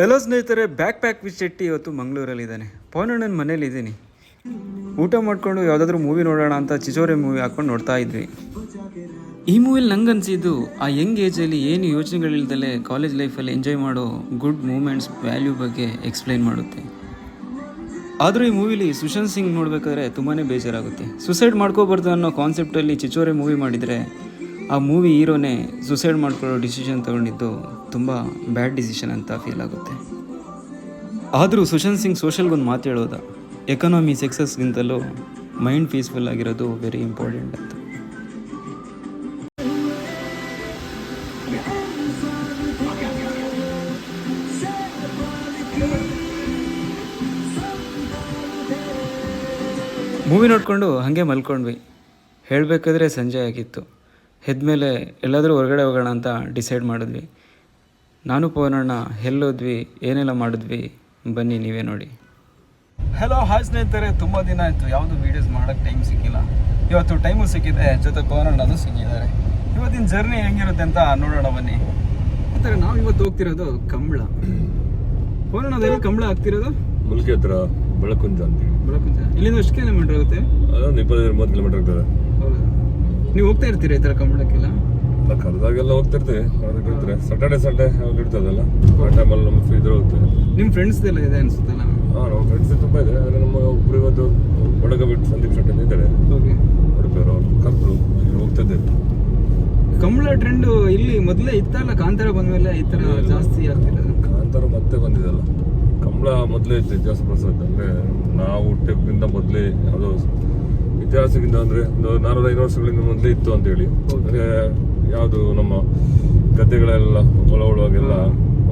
Hello ಸ್ನೇಹಿತರೆ back pack with Shetty ಇವತ್ತು ಮಂಗಳೂರಲ್ಲಿದ್ದಾನೆ. ಪವನಣ್ಣನ ಮನೇಲಿ ಇದ್ದೀನಿ. ಊಟ ಮಾಡ್ಕೊಂಡು ಯಾವುದಾದ್ರೂ ಮೂವಿ ನೋಡೋಣ ಅಂತ ಚಿಚೋರೆ ಮೂವಿ ಹಾಕೊಂಡು ನೋಡ್ತಾ ಇದ್ವಿ. ಈ ಮೂವಿಲಿ ನಂಗೆ ಅನಿಸಿದ್ದು ಆ ಯಂಗ್ ಏಜಲ್ಲಿ ಏನು ಯೋಚನೆಗಳಿಲ್ಲದಲ್ಲೇ ಕಾಲೇಜ್ ಲೈಫಲ್ಲಿ ಎಂಜಾಯ್ ಮಾಡೋ ಗುಡ್ ಮೂಮೆಂಟ್ಸ್ ವ್ಯಾಲ್ಯೂ ಬಗ್ಗೆ ಎಕ್ಸ್ಪ್ಲೈನ್ ಮಾಡುತ್ತೆ. ಆದರೂ ಈ ಮೂವಿಲಿ ಸುಶಾಂತ್ ಸಿಂಗ್ ನೋಡಬೇಕಾದ್ರೆ ತುಂಬಾ ಬೇಜಾರಾಗುತ್ತೆ. ಸುಸೈಡ್ ಮಾಡ್ಕೋಬಾರ್ದು ಅನ್ನೋ ಕಾನ್ಸೆಪ್ಟಲ್ಲಿ ಚಿಚೋರೆ ಮೂವಿ ಮಾಡಿದರೆ ಆ ಮೂವಿ ಹೀರೋನೇ ಸುಸೈಡ್ ಮಾಡ್ಕೊಳ್ಳೋ ಡಿಸಿಷನ್ ತೊಗೊಂಡಿದ್ದು ತುಂಬ ಬ್ಯಾಡ್ ಡಿಸಿಷನ್ ಅಂತ ಫೀಲ್ ಆಗುತ್ತೆ. ಆದರೂ ಸುಶಾಂತ್ ಸಿಂಗ್ ಸೋಷಲ್ಗೊಂದು ಮಾತು ಹೇಳೋದ ಎಕನಾಮಿ ಸಕ್ಸಸ್ಗಿಂತಲೂ ಮೈಂಡ್ ಪೀಸ್ಫುಲ್ ಆಗಿರೋದು ವೆರಿ ಇಂಪಾರ್ಟೆಂಟ್ ಅಂತ. ಮೂವಿ ನೋಡಿಕೊಂಡು ಹಾಗೆ ಮಲ್ಕೊಂಡ್ವಿ. ಹೇಳಬೇಕಾದ್ರೆ ಸಂಜೆ ಆಗಿತ್ತು. ಎದ್ಮೇಲೆ ಎಲ್ಲಾದರೂ ಹೊರಗಡೆ ಹೋಗೋಣ ಅಂತ ಡಿಸೈಡ್ ಮಾಡಿದ್ವಿ. ನಾನು ಪವನಣ್ಣ ಎಲ್ಲೋದ್ವಿ ಏನೆಲ್ಲ ಮಾಡಿದ್ವಿ ಬನ್ನಿ ನೀವೇ ನೋಡಿ. ಹಲೋ ಹಾಯ್ ಸ್ನೇಹಿತರೆ ತುಂಬ ದಿನ ಆಯಿತು. ಯಾವುದು ವೀಡಿಯೋಸ್ ಮಾಡೋಕ್ಕೆ ಟೈಮ್ ಸಿಕ್ಕಿಲ್ಲ. ಇವತ್ತು ಟೈಮು ಸಿಕ್ಕಿದೆ ಜೊತೆ ಪವನಣ್ಣನೂ ಸಿಕ್ಕಿದ್ದಾರೆ. ಇವತ್ತಿನ ಜರ್ನಿ ಹೆಂಗಿರುತ್ತೆ ಅಂತ ನೋಡೋಣ ಬನ್ನಿ. ಅಂತಾರೆ ನಾವು ಇವತ್ತು ಹೋಗ್ತಿರೋದು ಕಂಬಳ. ಪವನಣ್ಣದಲ್ಲಿ ಕಂಬಳ ಆಗ್ತಿರೋದು ಮುಲ್ಕಿ ಹತ್ರ ಬೆಳಕುಂಜ ಅಂತ ಬೆಳಕುಂಜ. ಇಲ್ಲಿಂದ ಎಷ್ಟು ಕಿಲೋಮೀಟರ್ ಆಗುತ್ತೆ? ಅದೊಂದು ಇಪ್ಪತ್ತೈದು ಮೂವತ್ತು ಕಿಲೋಮೀಟರ್ ಆಗ್ತದೆ. ನೀವು ಹೋಗ್ತಾ ಇರ್ತೀರಾ ಈ ಥರ ಕಂಬಳಕ್ಕೆಲ್ಲ? ಎಲ್ಲ ಕರೆದಾಗೆಲ್ಲ ಹೋಗ್ತಿರ್ತೀವಿ ಅದಕ್ಕೆ ಇದ್ರೆ ಸಟರ್ಡೆ ಸಂಡೇ ಯಾವಾಗ ಇರ್ತದಲ್ಲ? ಆ ಟೈಮಲ್ಲಿ ನಮ್ಮ ಫ್ರೀ ಇದ್ರೆ ಹೋಗ್ತೀವಿ. ನಿಮ್ಮ ಎಲ್ಲ ಇದೆ ಅನ್ಸುತ್ತಲ್ಲ ಹಾಂ ನಮ್ಮ ಫ್ರೆಂಡ್ಸ್ ತುಂಬ ಇದೆ. ಆದರೆ ನಮ್ಮ ಒಬ್ರು ಇವತ್ತು ಒಡಗ ಬಿಟ್ಟು ಸಂದೀಪ್ ಶೆಟ್ಟಿ ಅಂತ ಇದ್ದಾರೆ. ಓಕೆ ಉಡುಪಿಯವರು ಅವ್ರು. ಹೋಗ್ತಾ ಹೋಗ್ತಿದ್ದೆ ಕಂಬಳ ಟ್ರೆಂಡ್ ಇಲ್ಲಿ ಮೊದಲೇ ಇತ್ತಲ್ಲ? ಕಾಂತಾರ ಬಂದ್ಮೇಲೆ ಈ ಥರ ಜಾಸ್ತಿ ಆಗ್ತಿಲ್ಲ. ಕಾಂತಾರ ಮತ್ತೆ ಬಂದಿದಲ್ಲ. ಕಂಬಳ ಮೊದಲೇ ಇತ್ತು ಜಾಸ್ತಿ ಪ್ರಸಾದ್ ಅಂದರೆ ನಾವು ಇಂದ ಮೊದಲೇ ಯಾವುದೋ ಇತಿಹಾಸಕ್ಕಿಂತ ಅಂದರೆ ಒಂದು ಐದು ವರ್ಷಗಳಿಂದ ಮೊದಲೇ ಇತ್ತು ಅಂತೇಳಿ. ಅಂದರೆ ಯಾವುದು ನಮ್ಮ ಗದ್ದೆಗಳೆಲ್ಲ ಒಳಗೊಳ್ಳುವಾಗೆಲ್ಲ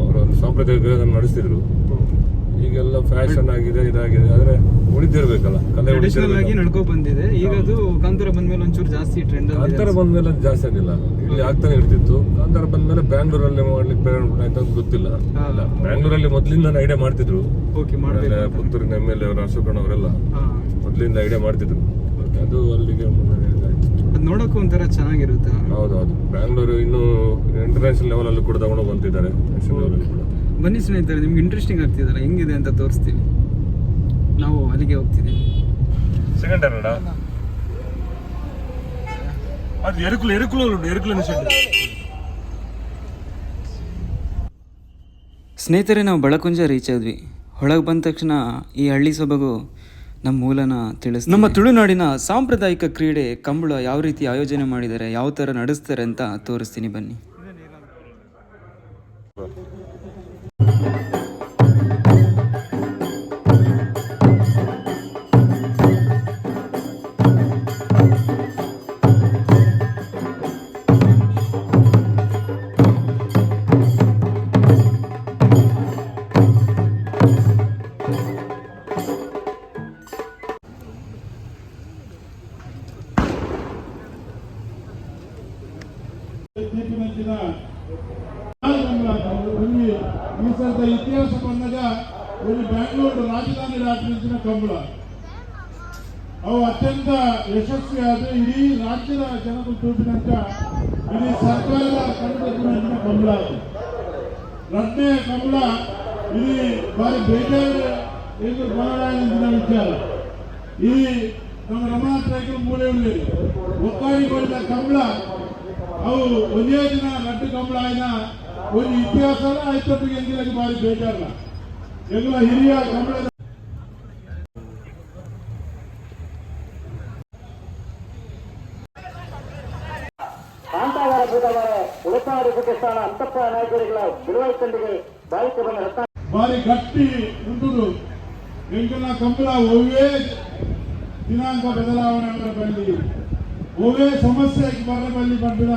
ಅವರೊಂದು ಸಾಂಪ್ರದಾಯಿಕ ನಡೆಸ್ತಿದ್ರು. ಈಗೆಲ್ಲ ಫ್ಯಾಷನ್ ಆಗಿದೆ ಇದಾಗಿದೆ. ಆದರೆ ಉಳಿದಿರ್ಬೇಕಲ್ಲ ಕಲೆ ಆಗಿ ಉಳಿದಿರ್ಬೇಕು ನಡ್ಕೊ ಬಂದಿದೆ ಈಗ ಅದು ಕಾಂತಾರ ಬಂದ್ಮೇಲೆ ಒಂಚೂರು ಜಾಸ್ತಿ ಟ್ರೆಂಡ್ ಕಾಂತಾರ ಬಂದ್ಮೇಲೆ ಅದು ಜಾಸ್ತಿ ಆಗಿಲ್ಲ. ಇಲ್ಲಿ ಆಗ್ತಾನೆ ಇರ್ತಿತ್ತು. ಕಾಂತಾರ ಬಂದ್ಮೇಲೆ ಬ್ಯಾಂಗ್ಳೂರಲ್ಲಿ ಮಾಡ್ಲಿಕ್ಕೆ ಪ್ರೇರಣೆ ಆಯ್ತು ಅಂತ ಗೊತ್ತಿಲ್ಲ. ಬ್ಯಾಂಗ್ಳೂರಲ್ಲಿ ಮೊದಲಿಂದ ಐಡಿಯಾ ಮಾಡ್ತಿದ್ರು. ಪುತ್ತೂರಿನ ಎಂ ಎಲ್ ಎ ಅವರು ಅಶೋಕಣ್ಣ ಅವರೆಲ್ಲ ಮೊದಲಿಂದ ಐಡಿಯಾ ಮಾಡ್ತಿದ್ರು. ಅದು ಅಲ್ಲಿಗೆ. ಅದು ನೋಡೋಕ್ಕೂ ಒಂಥರ ಚೆನ್ನಾಗಿರುತ್ತೆ. ಹೌದೌದು. ಬ್ಯಾಂಗ್ಳೂರು ಇನ್ನು ಇಂಟರ್ನ್ಯಾಷನಲ್ ಲೆವೆಲ್ ಅಲ್ಲಿ ಕೂಡ ತಗೊಂಡು ಬಂತಿದ್ದಾರೆ ನ್ಯಾಷನಲ್ ಲೆವೆಲ್ ಅಲ್ಲಿ ಕೂಡ. ಬನ್ನಿ ಸ್ನೇಹಿತರೆ ನಿಮ್ಗೆ ಇಂಟ್ರೆಸ್ಟಿಂಗ್ ಆಗ್ತಿದಲ್ಲ ಹೆಂಗಿದೆ ಅಂತ ತೋರಿಸ್ತೀವಿ. ನಾವು ಅಲ್ಲಿಗೆ ಹೋಗ್ತೀವಿ ಸೆಕೆಂಡ್ ಅಣ್ಣ. ಅದು ಎರುಕುಲು ಎರುಕುಲು ಎರುಕುಲು ಸ್ನೇಹಿತರೆ ನಾವು ಬಳಕುಂಜ ರೀಚ್ ಆದ್ವಿ. ಒಳಗೆ ಬಂದ ತಕ್ಷಣ ಈ ಹಳ್ಳಿ ಸೊಬಗು ನಮ್ಮ ಮೂಲನ ತಿಳಿಸ್ ನಮ್ಮ ತುಳುನಾಡಿನ ಸಾಂಪ್ರದಾಯಿಕ ಕ್ರೀಡೆ ಕಂಬಳ ಯಾವ ರೀತಿ ಆಯೋಜನೆ ಮಾಡಿದ್ದಾರೆ, ಯಾವ ಥರ ನಡೆಸ್ತಾರೆ ಅಂತ ತೋರಿಸ್ತೀನಿ ಬನ್ನಿ. ಈ ಸಲದ ಇತಿಹಾಸ ಬಂದಾಗ ಒಂದು ಬ್ಯಾಂಗ್ಳೂರು ರಾಜಧಾನಿ ರಾಜ್ಯದ ಕಂಬಳ ಅವು ಅತ್ಯಂತ ಯಶಸ್ವಿಯಾದ ಇಡೀ ರಾಜ್ಯದ ಜನಗಳು ತೂಪಿನಂತ ಇಡೀ ಸರ್ಕಾರದ ಕನ್ನಡ ಕಂಬಳ ಅದು ಕಂಬಳ ಇದು ಬಾರಿ ಬೇಜಾರು ಎಂದು ಬಹಳ ವಿಚಾರ ಈ ನಮ್ಮ ರಮನಾಥ್ ರೈತರು ಮೂಲೆ ಕಂಬಳ ಅವು ಒಂದೇ ದಿನ ಲಡ್ಡು ಕಂಬಳ ಆಯ್ನ ಒಂದು ಇತಿಹಾಸ ಆಯ್ತಪ್ಪಿಗೆ ಎಂದಿಲಾಗಿ ಬಾರಿ ಬೇಜಾರಲ್ಲ. ಎಲ್ಲ ಹಿರಿಯ ಕಂಬಳದ ಕಾಂತಾಗಾರ ಬುಧವಾರ ಉಳಿತಾಡಿ ಪ್ರತಿಷ್ಠಾನ ಅಂತಪ್ಪ ನಾಯಕರುಗಳ ಬಂದ ರತ್ನ. ಬಾರಿ ಗಟ್ಟಿ ಉಂಟುದು. ಎಂಕನ ಕಂಬಳ ಒವ್ವೇ ದಿನಾಂಕ ಬದಲಾವಣೆ ಅವರ ఊరే సమస్యకి మరణ మళ్ళీ పంపిన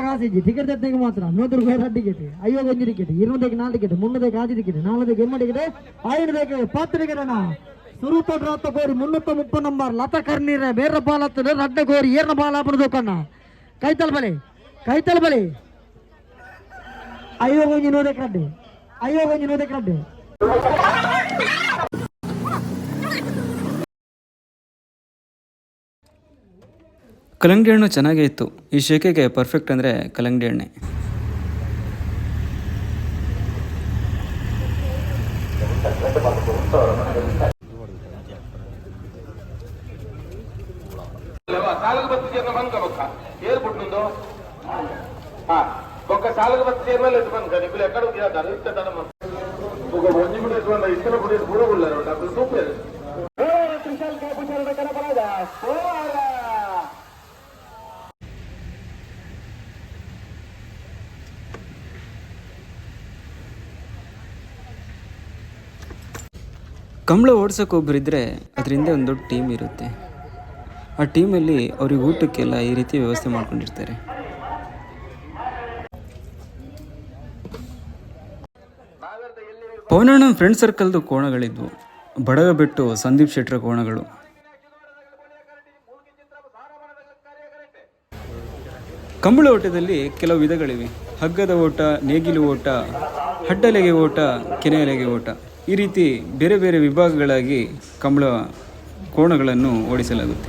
காசு டிக்கெட் எத்தனைக்கு மாத்திரம்? நூற்றி ரூபாய் தான் டிக்கெட் கொஞ்சம் டிக்கெட் இருபதுக்கு நாலு டிக்கெட் முன்னூறுக்கு அஞ்சு டிக்கெட் நாலு இருபது டிக்கெட் ஐநூறு பத்து டிக்கெட் ಸ್ವರೂಪ ಡ್ರಾತ ಕೋರಿ ಮುನ್ನೂತ್ತ ಮುಪ್ಪ ನಂಬರ್, ಲತ ಕರ್ನೀರ ಬೇರ ಬಾಲತ್ತದ ರಡ್ಡ ಕೋರಿ ಏರ್ನ ಬಾಲ ಬರದೋಕಣ್ಣ ಕೈತಲ್ ಬಲಿ ಕೈತಲ್ ಬಲಿ ಅಯ್ಯೋ, ಗೊಂಜಿ ನೋದೆ ಕಡ್ಡೆ. ಅಯ್ಯೋ, ಗೊಂಜಿ ನೋದೆ ಕಡ್ಡೆ. ಕಲ್ಲಂಗಡಿ ಹಣ್ಣು ಚೆನ್ನಾಗೇ ಇತ್ತು. ಈ ಶೇಕೆಗೆ ಪರ್ಫೆಕ್ಟ್ ಅಂದರೆ ಕಲ್ಲಂಗಡಿ ಎಣ್ಣೆ సాలుగు బస్సు చేరిన పని కబక్క ఎయిర్పోర్ట్ నుందో ఒక్క సాలుగు బస్సు చేరిన లేదు పని కానీ ఇప్పుడు ఎక్కడ తిరుగుతారు ఇస్తాను ఒక మంచి కూడా ఇటువంటి ఇస్తున్న కూడా కూడా ఉన్నారు డబ్బులు చూపారు ಕಂಬಳ ಓಡ್ಸೋಕೆ ಒಬ್ಬರಿದ್ದರೆ ಅದರಿಂದ ಒಂದು ದೊಡ್ಡ ಟೀಮ್ ಇರುತ್ತೆ ಆ ಟೀಮಲ್ಲಿ ಅವ್ರಿಗೆ ಊಟಕ್ಕೆಲ್ಲ ಈ ರೀತಿ ವ್ಯವಸ್ಥೆ ಮಾಡ್ಕೊಂಡಿರ್ತಾರೆ. ಪವನಣ್ಣನ ಫ್ರೆಂಡ್ ಸರ್ಕಲ್ದು ಕೋಣಗಳಿದ್ವು. ಬಡಗ ಬಿಟ್ಟು ಸಂದೀಪ್ ಶೆಟ್ರ ಕೋಣಗಳು. ಕಂಬಳ ಓಟದಲ್ಲಿ ಕೆಲವು ವಿಧಗಳಿವೆ. ಹಗ್ಗದ ಓಟ, ನೇಗಿಲು ಓಟ, ಹಡ್ಡಲೆಗೆ ಓಟ, ಕೆನೆಯಲೆಗೆ ಓಟ. ಈ ರೀತಿ ಬೇರೆ ಬೇರೆ ವಿಭಾಗಗಳಾಗಿ ಕಂಬಳ ಕೋಣಗಳನ್ನು ಓಡಿಸಲಾಗುತ್ತೆ.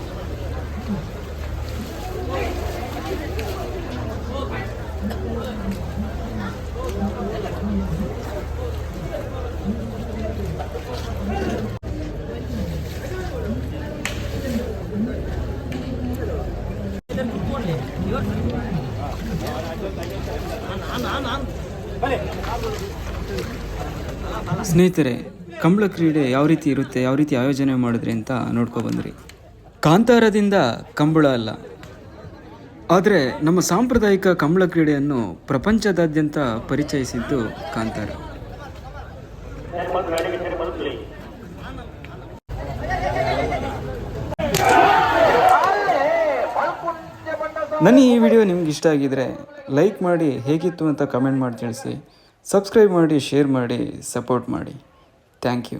ಸ್ನೇಹಿತರೆ, ಕಂಬಳ ಕ್ರೀಡೆ ಯಾವ ರೀತಿ ಇರುತ್ತೆ, ಯಾವ ರೀತಿ ಆಯೋಜನೆ ಮಾಡಿದ್ರಿ ಅಂತ ನೋಡ್ಕೊ ಬಂದ್ರಿ. ಕಾಂತಾರದಿಂದ ಕಂಬಳ ಅಲ್ಲ. ಆದರೆ ನಮ್ಮ ಸಾಂಪ್ರದಾಯಿಕ ಕಂಬಳ ಕ್ರೀಡೆಯನ್ನು ಪ್ರಪಂಚದಾದ್ಯಂತ ಪರಿಚಯಿಸಿದ್ದು ಕಾಂತಾರ. ನನ್ನ ಈ ವಿಡಿಯೋ ನಿಮ್ಗೆ ಇಷ್ಟ ಆಗಿದ್ರೆ ಲೈಕ್ ಮಾಡಿ, ಹೇಗಿತ್ತು ಅಂತ ಕಮೆಂಟ್ ಮಾಡಿ ತಿಳಿಸಿ. ಸಬ್ಸ್ಕ್ರೈಬ್ ಮಾಡಿ, ಶೇರ್ ಮಾಡಿ, ಸಪೋರ್ಟ್ ಮಾಡಿ. Thank you.